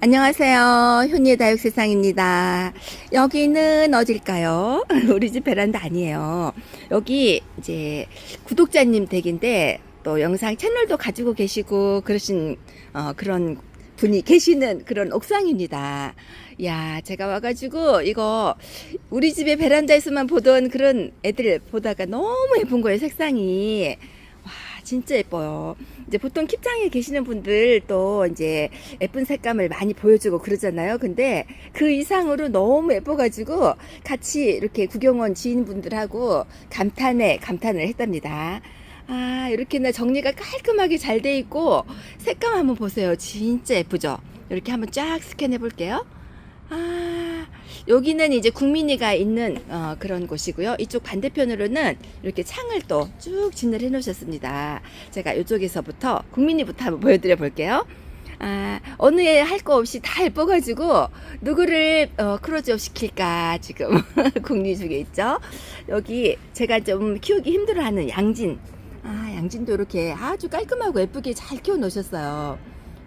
안녕하세요. 효니의 다육 세상입니다. 여기는 어딜까요? 우리 집 베란다 아니에요. 여기 이제 구독자님 댁인데 또 영상 채널도 가지고 계시고 그러신 어, 그런 분이 계시는 그런 옥상입니다. 야, 제가 와가지고 이거 우리 집의 베란다에서만 보던 그런 애들 보다가 너무 예쁜 거예요, 색상이. 와, 진짜 예뻐요. 이제 보통 킵장에 계시는 분들 또 이제 예쁜 색감을 많이 보여주고 그러잖아요. 근데 그 이상으로 너무 예뻐가지고 같이 이렇게 구경원 지인분들하고 감탄에 감탄을 했답니다. 아, 이렇게나 정리가 깔끔하게 잘 돼 있고 색감 한번 보세요. 진짜 예쁘죠? 이렇게 한번 쫙 스캔해 볼게요. 아, 여기는 이제 국민이가 있는 어, 그런 곳이고요. 이쪽 반대편으로는 이렇게 창을 또 쭉 진열해 놓으셨습니다. 제가 이쪽에서부터 국민이부터 한번 보여드려 볼게요. 아, 어느 애 할 거 없이 다 예뻐가지고 누구를 어, 크로즈업 시킬까 지금 국리 중에 있죠. 여기 제가 좀 키우기 힘들어하는 양진. 아, 양진도 이렇게 아주 깔끔하고 예쁘게 잘 키워 놓으셨어요.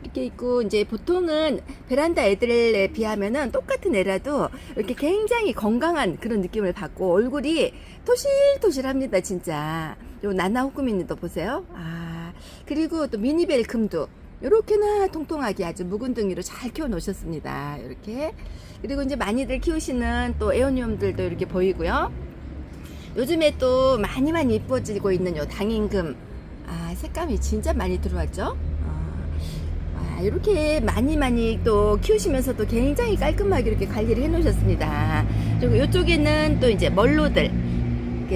이렇게 있고 이제 보통은 베란다 애들에 비하면은 똑같은 애라도 이렇게 굉장히 건강한 그런 느낌을 받고 얼굴이 토실토실합니다 진짜. 요 나나 호크민도 보세요. 아 그리고 또 미니벨 금도 요렇게나 통통하게 아주 묵은 둥이로 잘 키워 놓으셨습니다. 이렇게. 그리고 이제 많이들 키우시는 또 에어니움들도 이렇게 보이고요. 요즘에 또 많이 많이 이뻐지고 있는 요 당임금. 아 색감이 진짜 많이 들어왔죠? 아, 이렇게 많이 많이 또 키우시면서도 굉장히 깔끔하게 이렇게 관리를 해 놓으셨습니다. 그리고 이쪽에는 또 이제 멀로들,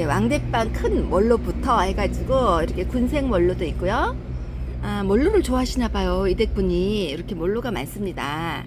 왕대빵 큰 멀로부터 해가지고 이렇게 군색 멀로도 있고요. 아, 멀로를 좋아하시나 봐요. 이 댁분이 이렇게 멀로가 많습니다.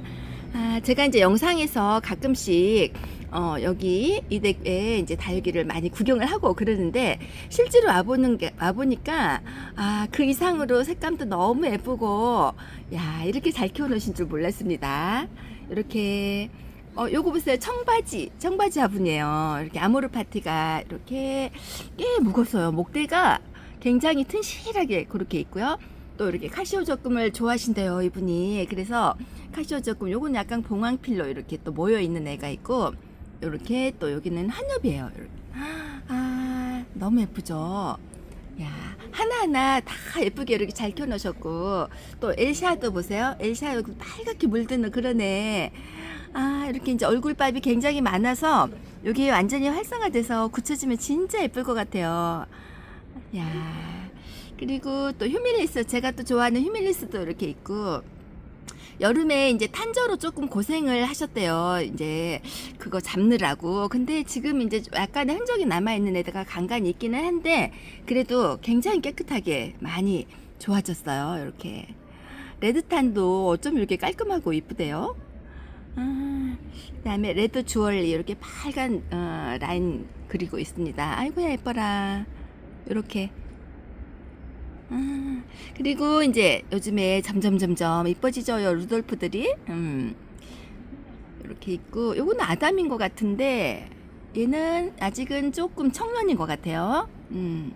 아, 제가 이제 영상에서 가끔씩 어, 여기 이 댁에 이제 다육이를 많이 구경을 하고 그러는데 실제로 와보는 게 와보니까 아, 그 이상으로 색감도 너무 예쁘고 야, 이렇게 잘 키워 놓으신 줄 몰랐습니다. 이렇게 어, 요거 보세요. 청바지, 청바지 화분이에요. 이렇게 아모르 파티가 이렇게 꽤 무거워요. 목대가 굉장히 튼실하게 그렇게 있고요. 또 이렇게 카시오 적금을 좋아하신대요, 이분이. 그래서 카시오 적금, 요건 약간 봉황필로 이렇게 또 모여 있는 애가 있고, 이렇게 또 여기는 한엽이에요. 아, 너무 예쁘죠? 야, 하나하나 다 예쁘게 이렇게 잘 켜놓으셨고, 또 엘샤도 보세요. 엘샤 여기 빨갛게 물드는 애. 아, 이렇게 이제 얼굴밥이 굉장히 많아서, 여기 완전히 활성화돼서 굳혀지면 진짜 예쁠 것 같아요. 야, 그리고 또 휴밀리스, 제가 또 좋아하는 휴밀리스도 이렇게 있고, 여름에 이제 탄저로 조금 고생을 하셨대요. 이제 그거 잡느라고. 근데 지금 이제 약간의 흔적이 남아있는 애가 간간히 있기는 한데, 그래도 굉장히 깨끗하게 많이 좋아졌어요. 이렇게. 레드탄도 어쩜 이렇게 깔끔하고 이쁘대요. 아, 그다음에 레드 주얼리 이렇게 빨간 어, 라인 그리고 있습니다. 아이고야 예뻐라. 이렇게. 아, 그리고 이제 요즘에 점점 점점 이뻐지죠, 요 루돌프들이. 음. 이렇게 있고 요거는 아담인 것 같은데 얘는 아직은 조금 청년인 것 같아요. 음.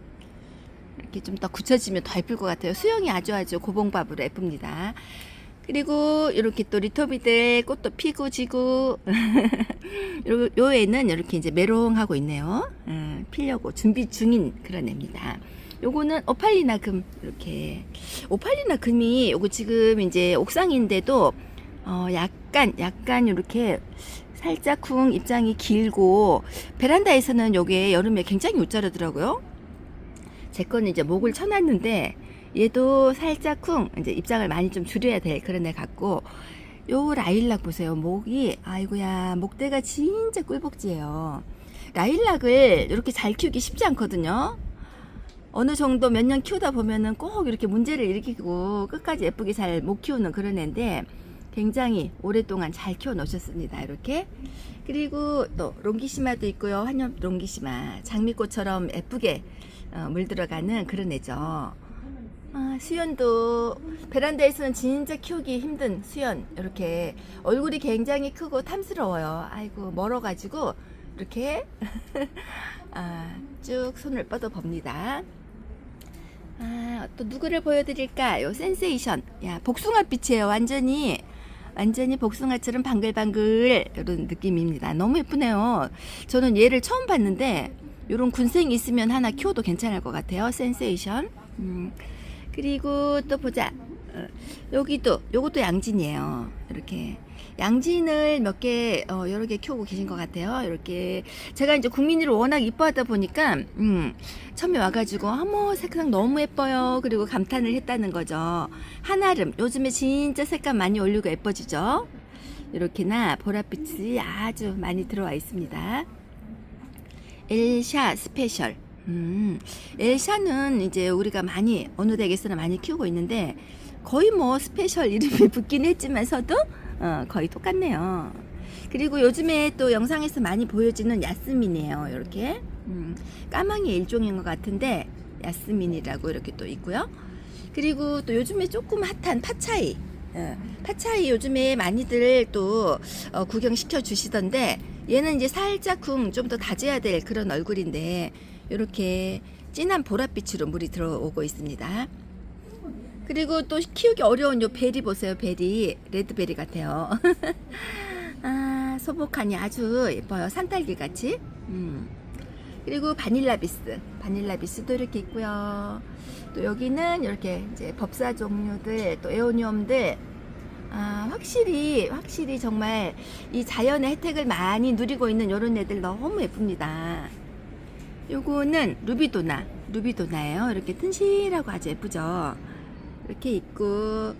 이렇게 좀 더 굳혀지면 더 예쁠 것 같아요. 수영이 아주 아주 고봉밥으로 예쁩니다. 그리고 이렇게 또 리토비들 꽃도 피고 지고 요, 요 애는 이렇게 이제 메롱하고 있네요. 음, 피려고 준비 중인 그런 애입니다. 요거는 오팔리나 금 이렇게. 오팔리나 금이 요거 지금 이제 옥상인데도 어 약간 약간 이렇게 살짝 쿵 입장이 길고 베란다에서는 요게 여름에 굉장히 웃자르더라고요. 제 거는 이제 목을 쳐놨는데 얘도 살짝 쿵 이제 입장을 많이 좀 줄여야 될 그런 애 같고 요 라일락 보세요. 목이 아이고야 목대가 진짜 꿀복지예요. 라일락을 이렇게 잘 키우기 쉽지 않거든요 어느 정도 몇 년 키우다 보면은 꼭 이렇게 문제를 일으키고 끝까지 예쁘게 잘 못 키우는 그런 애인데 굉장히 오랫동안 잘 키워 놓으셨습니다. 이렇게. 그리고 또 롱기시마도 있고요. 한엽 롱기시마. 장미꽃처럼 예쁘게 어, 물들어가는 그런 애죠. 아, 수연도 베란다에서는 진짜 키우기 힘든 수연. 이렇게 얼굴이 굉장히 크고 탐스러워요. 아이고 멀어가지고 이렇게 아, 쭉 손을 뻗어 봅니다. 아, 또 누구를 보여드릴까? 요 센세이션. 야, 복숭아빛이에요, 완전히. 완전히 복숭아처럼 방글방글 이런 느낌입니다. 너무 예쁘네요. 저는 얘를 처음 봤는데 이런 군생이 있으면 하나 키워도 괜찮을 것 같아요. 센세이션. 음. 그리고 또 보자. 어, 여기도 요것도 양진이에요. 이렇게 양진을 몇 개 어, 여러 개 키우고 계신 것 같아요. 이렇게 제가 이제 국민이를 워낙 이뻐하다 보니까 음, 처음에 와가지고 어머 색상 너무 예뻐요. 그리고 감탄을 했다는 거죠. 한아름 요즘에 진짜 색감 많이 올리고 예뻐지죠. 이렇게나 보랏빛이 아주 많이 들어와 있습니다. 엘샤 스페셜. 음, 엘샤는 이제 우리가 많이 어느 댁에서는 많이 키우고 있는데 거의 뭐 스페셜 이름이 붙긴 했지만서도 어, 거의 똑같네요. 그리고 요즘에 또 영상에서 많이 보여지는 야스민이에요. 이렇게 음, 까망이 일종인 것 같은데 야스민이라고 이렇게 또 있고요. 그리고 또 요즘에 조금 핫한 파차이. 어, 파차이 요즘에 많이들 또 어, 구경시켜 주시던데 얘는 이제 살짝 쿵 좀 더 다져야 될 그런 얼굴인데 이렇게 진한 보랏빛으로 물이 들어오고 있습니다. 그리고 또 키우기 어려운 요 베리 보세요. 베리 레드베리 같아요. 아 소복하니 아주 예뻐요. 산딸기 같이. 음. 그리고 바닐라비스, 바닐라비스도 이렇게 있고요. 또 여기는 이렇게 이제 법사 종류들, 또 에오니엄들. 아, 확실히, 확실히 정말 이 자연의 혜택을 많이 누리고 있는 이런 애들 너무 예쁩니다. 요거는 루비도나, 루비도나예요. 이렇게 튼실하고 아주 예쁘죠. 이렇게 있고,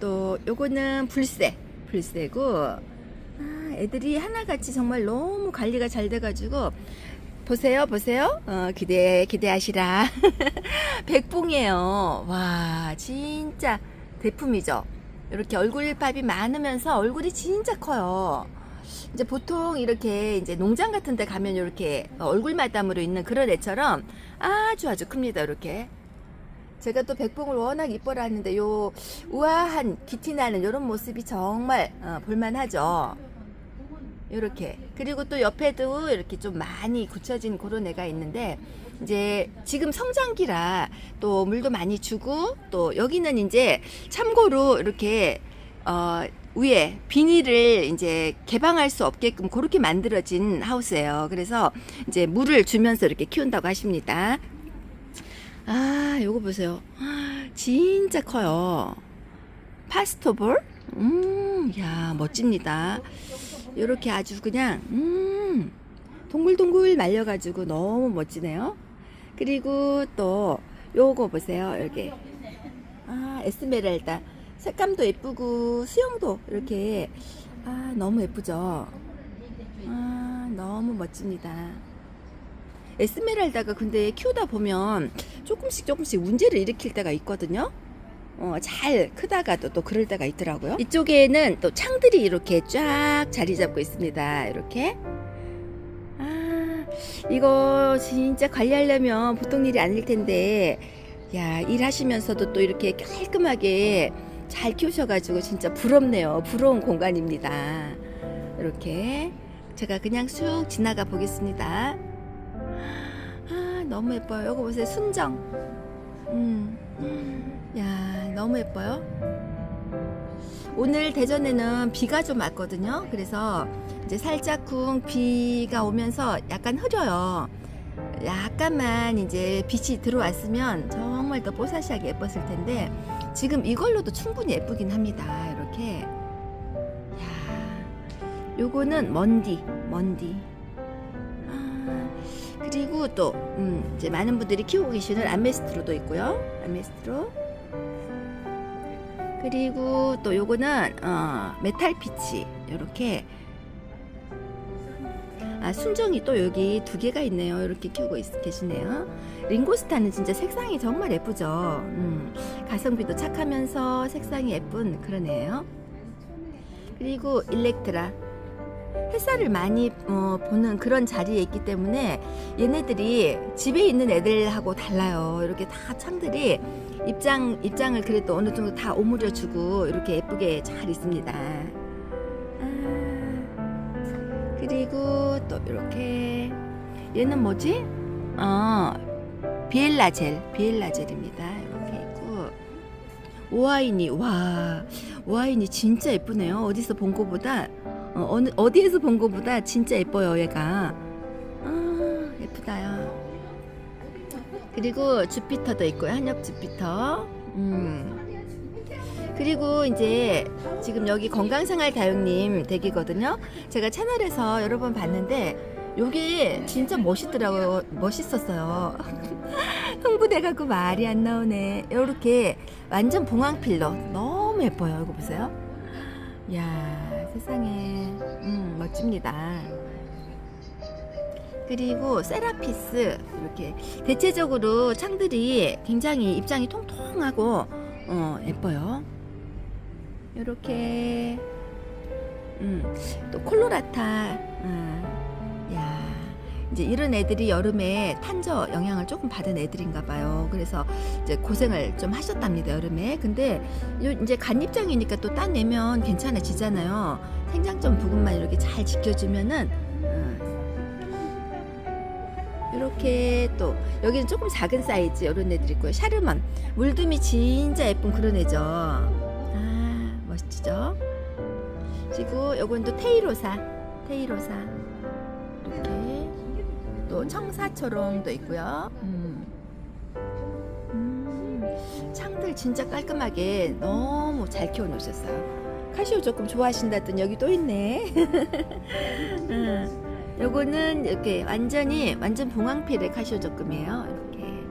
또 요거는 불새, 불새고, 아, 애들이 하나같이 정말 너무 관리가 잘 돼가지고, 보세요, 보세요. 어, 기대, 기대하시라. 백봉이에요. 와, 진짜 대품이죠. 이렇게 얼굴밥이 많으면서 얼굴이 진짜 커요. 이제 보통 이렇게 이제 농장 같은 데 가면 이렇게 얼굴 마담으로 있는 그런 애처럼 아주 아주 큽니다. 이렇게. 제가 또 백봉을 워낙 이뻐라 하는데 요 우아한 기티 나는 이런 모습이 정말 어, 볼만하죠. 이렇게 그리고 또 옆에도 이렇게 좀 많이 굳혀진 그런 애가 있는데 이제 지금 성장기라 또 물도 많이 주고 또 여기는 이제 참고로 이렇게 어 위에 비닐을 이제 개방할 수 없게끔 그렇게 만들어진 하우스예요. 그래서 이제 물을 주면서 이렇게 키운다고 하십니다. 아, 요거 보세요. 진짜 커요. 파스토볼? 음, 야, 멋집니다. 요렇게 아주 그냥, 음, 동글동글 말려가지고 너무 멋지네요. 그리고 또, 요거 보세요. 여기. 아, 에스메랄다. 색감도 예쁘고, 수영도 이렇게, 아, 너무 예쁘죠? 아, 너무 멋집니다. 에스메랄다가 근데 키우다 보면 조금씩 조금씩 문제를 일으킬 때가 있거든요. 어, 잘 크다가도 또 그럴 때가 있더라고요. 이쪽에는 또 창들이 이렇게 쫙 자리 잡고 있습니다. 이렇게. 아, 이거 진짜 관리하려면 보통 일이 아닐 텐데, 야, 일하시면서도 또 이렇게 깔끔하게 잘 키우셔가지고 진짜 부럽네요. 부러운 공간입니다. 이렇게. 제가 그냥 쑥 지나가 보겠습니다. 아, 너무 예뻐요. 이거 보세요. 순정. 음. 야, 너무 예뻐요. 오늘 대전에는 비가 좀 왔거든요. 그래서 이제 살짝쿵 비가 오면서 약간 흐려요. 약간만 이제 빛이 들어왔으면 정말 더 뽀사시하게 예뻤을 텐데 지금 이걸로도 충분히 예쁘긴 합니다. 이렇게. 야, 요거는 먼디, 먼디. 아, 그리고 또 음, 이제 많은 분들이 키우고 계시는 아메스트로도 있고요. 아메스트로. 그리고 또 요거는 어, 메탈 피치 이렇게 아 순정이 또 여기 두 개가 있네요. 이렇게 키우고 있, 계시네요. 링고스타는 진짜 색상이 정말 예쁘죠. 음, 가성비도 착하면서 색상이 예쁜 애예요. 그리고 일렉트라 햇살을 많이 어, 보는 그런 자리에 있기 때문에 얘네들이 집에 있는 애들하고 달라요. 이렇게 다 창들이 입장 입장을 그래도 어느 정도 다 오므려 주고 이렇게 예쁘게 잘 있습니다. 아, 그리고 또 이렇게 얘는 뭐지? 어 비엘라젤 비엘라젤입니다. 이렇게 있고 오아인이 와 오아인이 진짜 예쁘네요. 어디서 본 거보다 어, 어느 어디에서 본 거보다 진짜 예뻐요 얘가. 아 예쁘다요. 그리고 주피터도 있고요. 한엽 주피터. 음. 그리고 이제 지금 여기 건강생활 다육님 댁이거든요. 제가 채널에서 여러 번 봤는데 요게 진짜 멋있더라고요. 멋있었어요. 흥분해갖고 말이 안 나오네. 요렇게 완전 봉황필러 너무 예뻐요. 이거 보세요. 야 세상에 음, 멋집니다. 그리고 세라피스 이렇게 대체적으로 창들이 굉장히 입장이 통통하고 어, 예뻐요. 이렇게 음, 또 콜로라타 음, 야 이제 이런 애들이 여름에 탄저 영향을 조금 받은 애들인가 봐요. 그래서 이제 고생을 좀 하셨답니다 여름에. 근데 요 이제 간 입장이니까 또 따내면 괜찮아지잖아요. 생장점 부분만 이렇게 잘 지켜주면은 음, 이렇게 또 여기는 조금 작은 사이즈 이런 애들 있고요. 샤르먼 물듬이 진짜 예쁜 그런 애죠. 아 멋지죠? 그리고 요건 또 테이로사 테이로사 또 청사초롱도 있고요. 음. 음, 창들 진짜 깔끔하게 너무 잘 키워 놓으셨어요. 카시오 조금 좋아하신다더니 여기 또 있네. 음. 요거는 이렇게 완전히 완전 봉황필의 카시오 적금이에요. 이렇게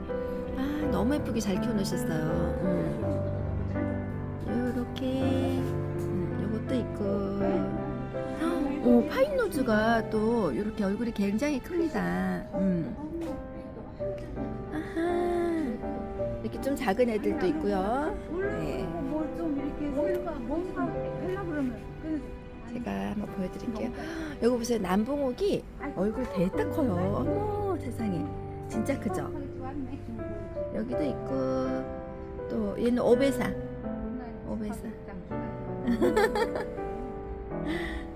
아 너무 예쁘게 잘 키워 놓으셨어요. 오 파인노즈가 또 이렇게 얼굴이 굉장히 큽니다. 음. 아하 이렇게 좀 작은 애들도 있고요. 네. 제가 한번 보여드릴게요. 여기 보세요. 남봉옥이 얼굴 대딱 커요. 어머 세상에 진짜 크죠? 여기도 있고 또 얘는 오베사. 오베사.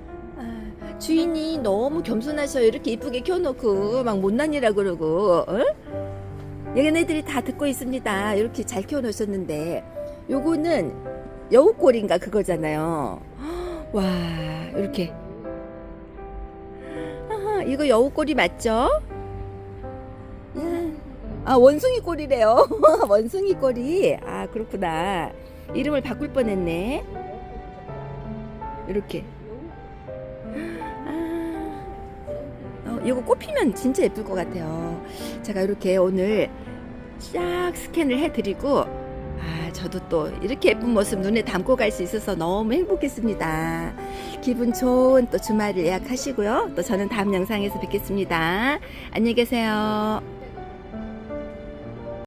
아, 주인이 너무 겸손하셔요. 이렇게 이쁘게 키워놓고 막 못난이라 그러고. 어? 얘네들이 다 듣고 있습니다. 이렇게 잘 키워놓으셨는데 요거는 여우꼬리인가 그거잖아요. 와 이렇게 아하, 이거 여우꼬리 맞죠? 음. 아 원숭이 꼬리래요. 원숭이 꼬리. 아 그렇구나. 이름을 바꿀 뻔했네. 이렇게. 이거 꽃피면 진짜 예쁠 것 같아요. 제가 이렇게 오늘 싹 스캔을 해드리고 아, 저도 또 이렇게 예쁜 모습 눈에 담고 갈 수 있어서 너무 행복했습니다. 기분 좋은 또 주말을 예약하시고요. 또 저는 다음 영상에서 뵙겠습니다. 안녕히 계세요.